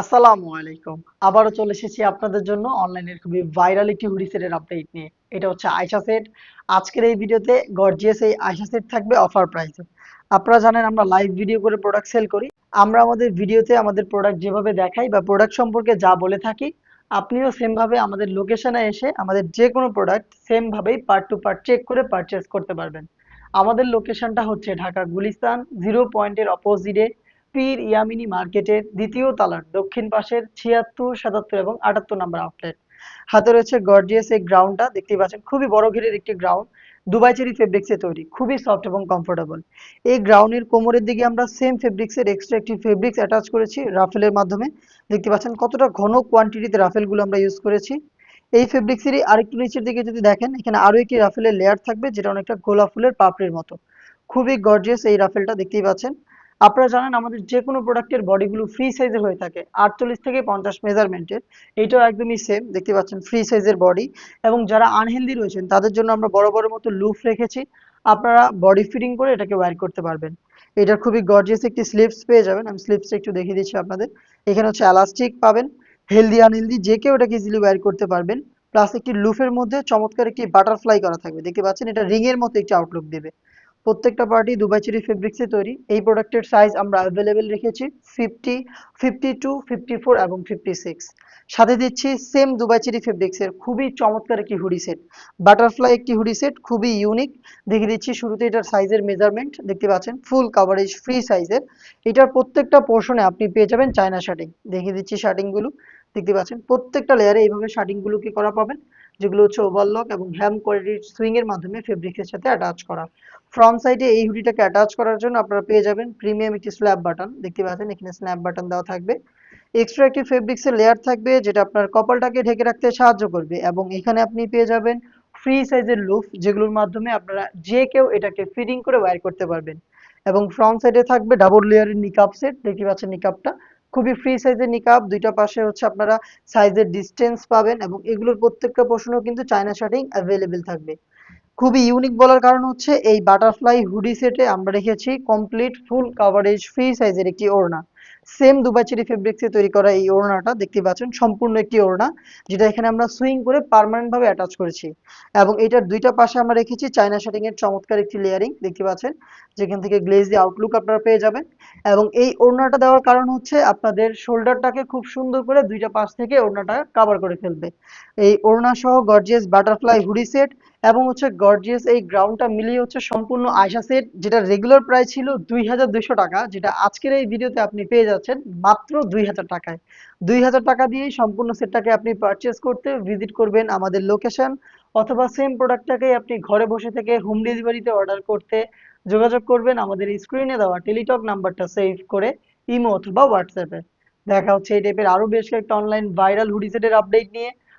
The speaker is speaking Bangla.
আসসালামু আলাইকুম। আবারও চলে এসেছি আপনাদের জন্য অনলাইনের খুবই ভাইরাল একটি হুডি সেটের আপডেট নিয়ে। এটা হচ্ছে আয়শা সেট আজকের এই ভিডিওতে গর্জিয়াস এই আয়শা সেট থাকবে অফার প্রাইসে আপনারা জানেন আমরা লাইভ ভিডিও করে প্রোডাক্ট সেল করি। আমরা আমাদের ভিডিওতে আমাদের প্রোডাক্ট যেভাবে দেখাই বা প্রোডাক্ট সম্পর্কে যা বলে থাকি, আপনিও সেম ভাবে আমাদের লোকেশনে এসে আমাদের যে কোনো প্রোডাক্ট সেম ভাবেই পার্ট টু পার্ট চেক করে পারচেস করতে পারবেন। আমাদের লোকেশনটা হচ্ছে ঢাকা গুলিস্তান জিরো পয়েন্টের অপোজিটে পীর ইয়ামিনী মার্কেটের দ্বিতীয় তালার দক্ষিণ পাশের ছিয়াত্তর, সাতাত্তর এবং আটাত্তর নাম্বার আউটলেট। হাতে রয়েছে গর্জিয়াস এই গ্রাউন্ডটা, দেখতেই পাচ্ছেন খুবই বড় ঘেরের একটি গ্রাউন্ড। দুবাই চেরি ফেব্রিক্সে তৈরি, খুবই সফট এবং কমফোর্টেবল এই গ্রাউন্ডের কোমরের দিকে আমরা সেম ফেব্রিক্সের এক্সট্রা একটি ফেব্রিক্স অ্যাটাচ করেছি রাফেলের মাধ্যমে। দেখতে পাচ্ছেন কতটা ঘন কোয়ান্টিটিতে রাফেলগুলো আমরা ইউজ করেছি। এই ফেব্রিক্সেরই আরেকটু নিচের দিকে যদি দেখেন, এখানে আরও একটি রাফেলের লেয়ার থাকবে, যেটা অনেকটা গোলাপ ফুলের পাপড়ির মতো। খুবই গর্জিয়াস এই রাফেলটা, দেখতেই পাচ্ছেন। আপনারা জানেন আমাদের যে কোনো প্রোডাক্টের বডিগুলো ফ্রি সাইজের হয়ে থাকে। আটচল্লিশ থেকে পঞ্চাশ মেজারমেন্টের এটাও একদমই সেম দেখতে পাচ্ছেন ফ্রি সাইজের বডি এবং যারা আনহেলদি রয়েছেন, তাদের জন্য আমরা বড় বড় মতো লুফ রেখেছি। আপনারা বডি ফিটিং করে এটাকে ওয়্যার করতে পারবেন। এটার খুবই গর্জিয়াস একটি স্লিপস পেয়ে যাবেন। আমি স্লিপসটা একটু দেখিয়ে দিচ্ছি আপনাদের। এখানে হচ্ছে এলাস্টিক পাবেন। হেলদি আনহেলদি যে কেউ এটাকে ইজিলি ওয়্যার করতে পারবেন। প্লাস একটি লুফের মধ্যে চমৎকার একটি বাটারফ্লাই করা থাকবে। দেখতে পাচ্ছেন, এটা রিং এর মতো একটি আউটলুক দেবে। প্রত্যেকটা পার্টি দুবাই চেরি ফেব্রিক্সে তৈরি। এই প্রোডাক্টের সাইজ আমরা অ্যাভেলেবেল রেখেছি fifty fifty two fifty four এবং ফিফটি সিক্স সাথে দিচ্ছি সেম দুবাই চেরি ফেব্রিক্সের খুবই চমৎকার একটি হুডি সেট বাটারফ্লাই একটি হুডি সেট খুবই ইউনিক দেখিয়ে দিচ্ছি শুরুতে এটার সাইজের মেজারমেন্ট দেখতে পাচ্ছেন ফুল কাভারেজ ফ্রি সাইজের এটার প্রত্যেকটা পোর্শনে আপনি পেয়ে যাবেন চায়না শার্টিং দেখিয়ে দিচ্ছি শার্টিংগুলো দেখতে পাচ্ছেন, প্রত্যেকটা লেয়ারে এইভাবে শার্টিংগুলো কি করা পাবেন। যেগুলো হচ্ছে ওভারলক এবং হ্যাম কোয়ালিটির সুইং এর মাধ্যমে ফেব্রিক্সের সাথে অ্যাটাচ করা। ফ্রন্ট সাইডে এই হুডিটাকে অ্যাটাচ করার জন্য আপনারা পেয়ে যাবেন প্রিমিয়াম একটি স্ল্যাব বাটন দেখতে পাচ্ছেন, এখানে স্ন্যাপ বাটন দেওয়া থাকবে। এক্সট্রা একটি ফেব্রিক্সের লেয়ার থাকবে, যেটা আপনার কপালটাকে ঢেকে রাখতে সাহায্য করবে এবং এখানে আপনি পেয়ে যাবেন ফ্রি সাইজের লুফ যেগুলোর মাধ্যমে আপনারা যে কেউ এটাকে ফিটিং করে ওয়্যার করতে পারবেন। এবং ফ্রন্ট সাইডে থাকবে ডাবল লেয়ারের নিকাপ সেট দেখতে পাচ্ছেন নিকাপটা খুবই ফ্রি সাইজের নিকাব দুইটা পাশে হচ্ছে আপনারা সাইজের ডিস্টেন্স পাবেন এবং এগুলোর প্রত্যেকটা পোর্শনেও কিন্তু চায়না শার্টিং অ্যাভেলেবেল থাকবে। খুবই ইউনিক বলার কারণ হচ্ছে এই বাটারফ্লাই হুডি সেটে আমরা রেখেছি কমপ্লিট ফুল কাভারেজ ফ্রি সাইজের একটি ওড়না। সেম দুবাই চেরি ফেব্রিক্সে তৈরি করা এই ওড়নাটা দেখতে পাচ্ছেন, সম্পূর্ণ একটি ওড়না, যেটা এখানে আমরা সুইং করে পার্মানেন্ট ভাবে অ্যাটাচ করেছি। এবং এটার দুইটা পাশে আমরা রেখেছি চায়না শার্টিং এর চমৎকার একটি লেয়ারিং দেখতে পাচ্ছেন? যেখান থেকে গ্লেজি আউটলুক আপনারা পেয়ে যাবেন। এবং এই ওড়নাটা দেওয়ার কারণ হচ্ছে আপনাদের শোল্ডারটাকে খুব সুন্দর করে দুইটা পাশ থেকে ওড়নাটা কভার করে ফেলবে। এই ওড়না সহ গর্জিয়াস বাটারফ্লাই হুডি সেট এবং হচ্ছে গর্জিয়াস এই গ্রাউন্ডটা মিলিয়ে হচ্ছে সম্পূর্ণ আয়সা সেট যেটা রেগুলার প্রাইস ছিল দুই হাজার দুইশো টাকা, যেটা আজকের এই ভিডিওতে আপনি পেয়ে যাচ্ছেন মাত্র দুই হাজার টাকায়। দুই হাজার টাকা দিয়েই সম্পূর্ণ সেটটাকে আপনি পারচেস করতে ভিজিট করবেন আমাদের লোকেশন অথবা সেম প্রোডাক্টটাকে আপনি ঘরে বসে থেকে হোম ডেলিভারিতে অর্ডার করতে যোগাযোগ করবেন আমাদের স্ক্রিনে দেওয়া টেলিটক নাম্বারটা সেভ করে ইমো অথবা হোয়াটসঅ্যাপে দেখা হচ্ছে এই টাইপের আরও বেশ কয়েকটা অনলাইন ভাইরাল হুডি সেটের আপডেট নিয়ে।